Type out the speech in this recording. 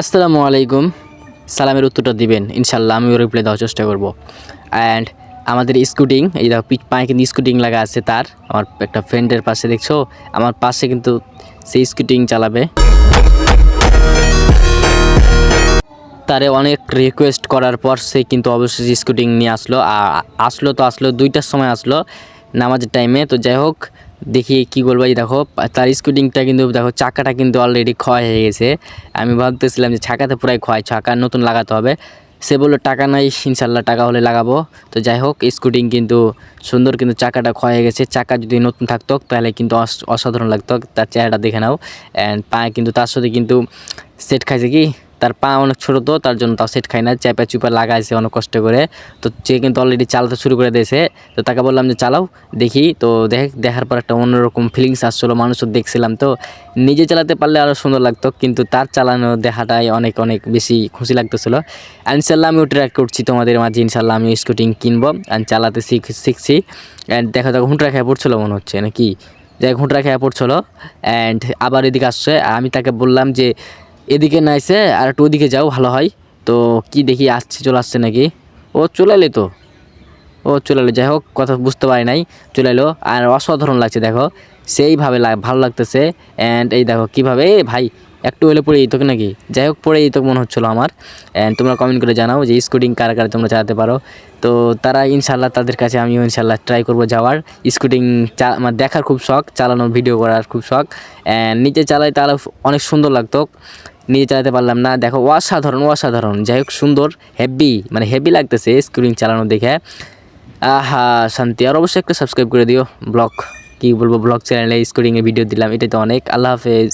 আসসালামু আলাইকুম। সালামের উত্তরটা দিবেন। ইনশাল্লাহ আমিও রিপ্লাই দেওয়ার চেষ্টা করব। অ্যান্ড আমাদের স্কুটিং এই দেখো পায়ে কিন্তু স্কুটিং লাগা আছে তার। আমার একটা ফ্রেন্ডের পাশে দেখছ? আমার পাশে কিন্তু সেই স্কুটিং চালাবে। তারে অনেক রিকোয়েস্ট করার পর সে কিন্তু অবশ্যই স্কুটিং নিয়ে আসলো। আর আসলো তো আসলো, দুইটার সময় আসলো নামাজের টাইমে তো যাই হোক দেখি কী বলব এই দেখো, তার স্কুটিংটা কিন্তু দেখো, চাকাটা কিন্তু অলরেডি ক্ষয় হয়ে গেছে। আমি ভাবতেছিলাম যে চাকাতে পুরাই ক্ষয়, চাকা নতুন লাগাতে হবে। সে বলল, টাকা নাই ইনশাল্লাহ টাকা হলে লাগাবো। তো যাই হোক স্কুটিং কিন্তু সুন্দর কিন্তু চাকাটা ক্ষয় হয়ে গেছে। চাকা যদি নতুন থাকতো, তাহলে কিন্তু অস- অসাধারণ লাগতো। তার চেহারাটা দেখে নাও। অ্যান্ড পায়ে কিন্তু তার সাথে কিন্তু সেট খাইছে কি? তার পা অনেক ছোটো তো, তার জন্য তাও সেট খাই না চাপা চুপা লাগাইছে অনেক কষ্ট করে। তো সে কিন্তু অলরেডি চালাতে শুরু করে দিয়েছে। তো তাকে বললাম যে, চালাও, দেখি। তো দেখ দেখার পর একটা অন্যরকম ফিলিংস আসছিল, মানুষও দেখছিলাম তো। নিজে চালাতে পারলে আরও সুন্দর লাগতো, কিন্তু তার চালানো দেখাটাই অনেক অনেক বেশি খুশি লাগতেছিল। ইনশাল্লাহ আমিও ট্র্যাক করছি তোমাদের মাঝে, ইনশাল্লাহ আমি স্কুটিং কিনবো। অ্যান্ড চালাতে শিখ শিখছি। অ্যান্ড দেখা, দেখো হুঁটরা খেয়ে পড়ছিলো মনে হচ্ছে নাকি? যাই ঘুঁটরা খেয়ে পড়ছিলো। অ্যান্ড আবার এদিকে আসছে। আমি তাকে বললাম যে এদিকে না এসে আর একটু ওদিকে যাও, ভালো হয়। তো কি দেখি আসছে, চলে আসছে নাকি? ও চলে এলে তো। ও চলে এলো, যাই হোক, কথা বুঝতে পারি নাই। চলে এলো, আর অসাধারণ লাগছে, দেখো। সেইভাবে ভালো লাগতেছে। অ্যান্ড এই দেখো, কীভাবে? এ ভাই, একটু হলে পড়ে যেত নাকি? যাই হোক, পড়ে যেত মনে হচ্ছিল আমার। অ্যান্ড তোমরা কমেন্ট করে জানাও যে স্কুটিং কারা কারা তোমরা চালাতে পারো। তো তারা ইনশাল্লাহ তাদের কাছে আমিও ইনশাল্লাহ ট্রাই করব যাওয়ার। স্কুটিং চা দেখার খুব শখ, চালানো ভিডিও করার খুব শখ। অ্যান্ড নিচে চালাই তাহলে অনেক সুন্দর লাগতো। নিজে চালাতে পারলাম না। দেখো, অসাধারণ অসাধারণ। যাই হোক, সুন্দর হেভি মানে হেভি লাগতেছে স্ক্রিন চালানো দেখে। আহা, শান্তি। আর অবশ্যই একটা সাবস্ক্রাইব করে দিও। ব্লগ, কী বলব, ব্লগ চ্যানেলে স্কোরিংয়ে ভিডিও দিলাম। এটাই তো অনেক। আল্লাহ হাফেজ।